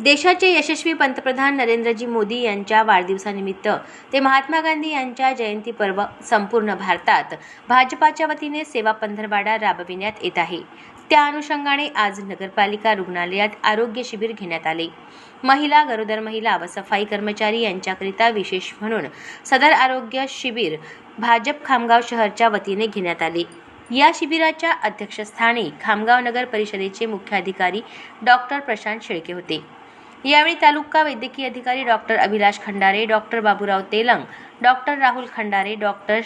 देशाचे यशस्वी पंतप्रधान नरेंद्रजी मोदी यांच्या वाढदिवसानिमित्त ते महात्मा गांधी यांच्या जयंती पर्व संपूर्ण भारतात भाजपाच्या वतीने सेवा पंधरवाडा राबविण्यात येत आहे. त्या अनुषंगाने आज नगरपालिका रुग्णालयात आरोग्य शिबिर घेण्यात आले. महिला गरोदर महिला व सफाई कर्मचारी यांच्याकरिता विशेष म्हणून सदर आरोग्य शिबिर भाजप खामगाव शहरच्या वतीने घेण्यात आले. या शिबिराच्या अध्यक्षस्थानी खामगाव नगर परिषदेचे मुख्याधिकारी डॉक्टर प्रशांत शेळके होते. यावेळी तालुका वैद्यकीय अधिकारी doctor Abhilash Khandare doctor Baburao Telang doctor Rahul Khandare doctor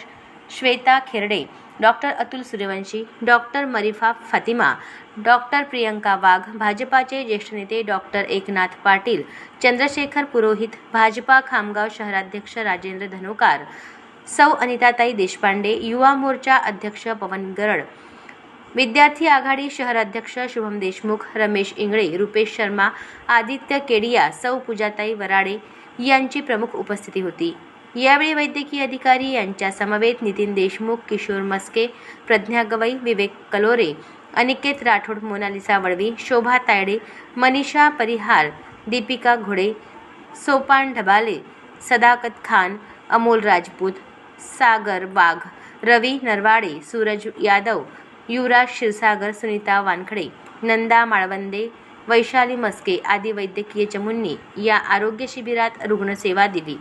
Shweta Kherde doctor Atul Suryavanshi doctor Marifa Fatima doctor Priyanka Wagh भाजपाचे ज्येष्ठ नेते डॉक्टर एकनाथ पाटील चंद्रशेखर पुरोहित भाजपा खामगाव शहराध्यक्ष राजेंद्र धनोकार सौ अनिताताई देशपांडे युवा मोर्चा अध्यक्ष पवन गरड विद्यार्थी आघाडी शहराध्यक्ष शुभम देशमुख रमेश इंगळे रुपेश शर्मा आदित्य केडिया सौ पूजाताई वराडे यांची प्रमुख उपस्थिती होती. यावेळी वैद्यकीय अधिकारी यांच्या समवेत नितीन देशमुख किशोर मस्के प्रज्ञा गवई विवेक कलोरे अनिकेत राठोड मोनालिसा वळवी शोभा तायडे मनीषा परिहार दीपिका घोडे सोपान ढबाले सदाकत खान अमोल राजपूत सागर वाघ रवी नरवाडे सूरज यादव युवराज क्षीरसागर सुनीता वानखडे नंदा माळवंदे वैशाली मस्के आदी वैद्यकीय चमूंनी या आरोग्य शिबिरात रुग्णसेवा दिली.